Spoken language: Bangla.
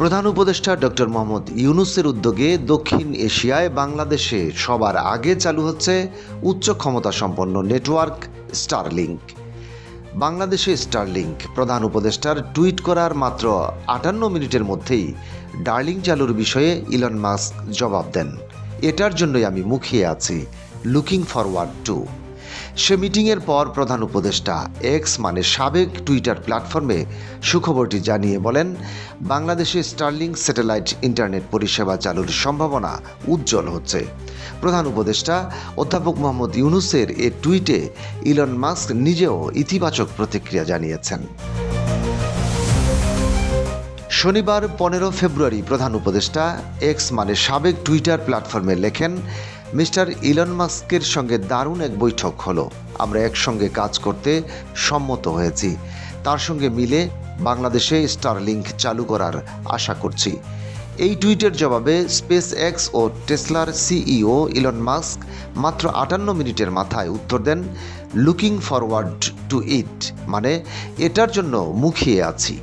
প্রধান উপদেষ্টা ডক্টর মোহাম্মদ ইউনুসের উদ্যোগে দক্ষিণ এশিয়ায় বাংলাদেশে সবার আগে চালু হচ্ছে উচ্চ ক্ষমতা সম্পন্ন নেটওয়ার্ক স্টারলিংক। বাংলাদেশে স্টারলিংক প্রধান উপদেষ্টার টুইট করার মাত্র আটান্ন মিনিটের মধ্যেই ডার্লিং চালুর বিষয়ে ইলন মাস্ক জবাব দেন। এটার জন্যই আমি মুখিয়ে আছি, লুকিং ফরওয়ার্ড টু। সে মিটিংয়ের পর প্রধান উপদেষ্টা এক্স মানে সাবেক টুইটার প্ল্যাটফর্মে সুখবরটি জানিয়ে বলেন, বাংলাদেশে স্টার্লিং স্যাটেলাইট ইন্টারনেট পরিষেবা চালুর সম্ভাবনা উজ্জ্বল হচ্ছে। প্রধান উপদেষ্টা অধ্যাপক মোহাম্মদ ইউনুসের এ টুইটে ইলন মাস্ক নিজেও ইতিবাচক প্রতিক্রিয়া জানিয়েছেন। শনিবার পনেরো ফেব্রুয়ারি প্রধান উপদেষ্টা এক্স মানে সাবেক টুইটার প্ল্যাটফর্মে লেখেন মিস্টার ইলন মাস্কের সঙ্গে দারুণ এক বৈঠক হলো। আমরা একসঙ্গে কাজ করতে সম্মত হয়েছি। তার সঙ্গে মিলে বাংলাদেশে স্টারলিংক চালু করার আশা করছি। এই টুইটের জবাবে স্পেস এক্স ও টেসলার সিইও ইলন মাস্ক মাত্র আটান্ন মিনিটের মাথায় উত্তর দেন, লুকিং ফরওয়ার্ড টু ইট মানে এটার জন্য মুখিয়ে আছি।